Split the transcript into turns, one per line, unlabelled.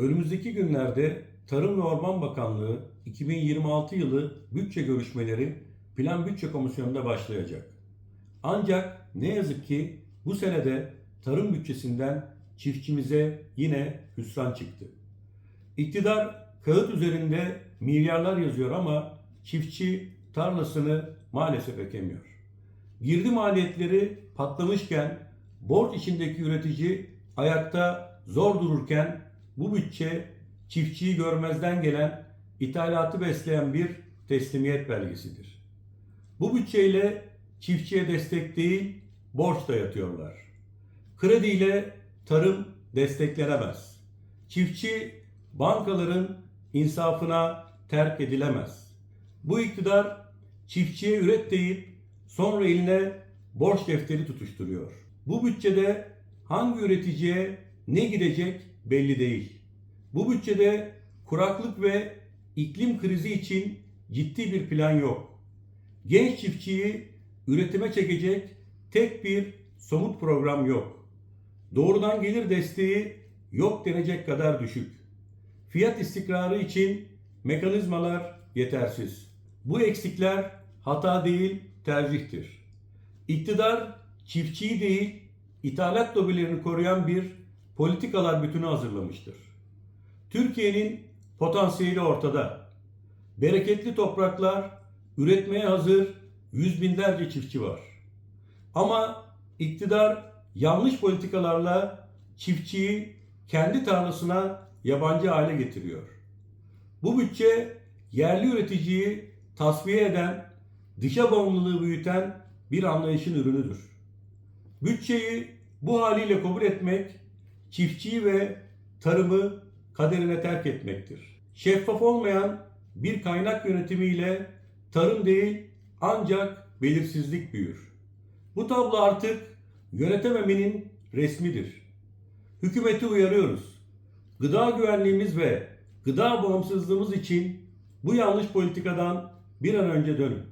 Önümüzdeki günlerde Tarım ve Orman Bakanlığı 2026 yılı bütçe görüşmeleri Plan Bütçe Komisyonu'nda başlayacak. Ancak ne yazık ki bu senede tarım bütçesinden çiftçimize yine hüsran çıktı. İktidar kağıt üzerinde milyarlar yazıyor ama çiftçi tarlasını maalesef ekemiyor. Girdi maliyetleri patlamışken borç içindeki üretici ayakta zor dururken bu bütçe çiftçiyi görmezden gelen ithalatı besleyen bir teslimiyet belgesidir. Bu bütçeyle çiftçiye destek değil borç dayatıyorlar. Krediyle tarım desteklenemez. Çiftçi bankaların insafına terk edilemez. Bu iktidar çiftçiye üret deyip sonra eline borç defteri tutuşturuyor. Bu bütçede hangi üreticiye ne gidecek belli değil. Bu bütçede kuraklık ve iklim krizi için ciddi bir plan yok. Genç çiftçiyi üretime çekecek tek bir somut program yok. Doğrudan gelir desteği yok denecek kadar düşük. Fiyat istikrarı için mekanizmalar yetersiz. Bu eksikler hata değil, tercihtir. İktidar çiftçiyi değil, ithalat lobilerini koruyan bir politikalar bütünü hazırlamıştır. Türkiye'nin potansiyeli ortada. Bereketli topraklar, üretmeye hazır yüz binlerce çiftçi var. Ama iktidar yanlış politikalarla çiftçiyi kendi tarlasına yabancı hale getiriyor. Bu bütçe yerli üreticiyi tasfiye eden, dışa bağımlılığı büyüten bir anlayışın ürünüdür. Bütçeyi bu haliyle kabul etmek, çiftçiyi ve tarımı kaderine terk etmektir. Şeffaf olmayan bir kaynak yönetimiyle tarım değil ancak belirsizlik büyür. Bu tablo artık yönetememenin resmidir. Hükümeti uyarıyoruz. Gıda güvenliğimiz ve gıda bağımsızlığımız için bu yanlış politikadan bir an önce dönün.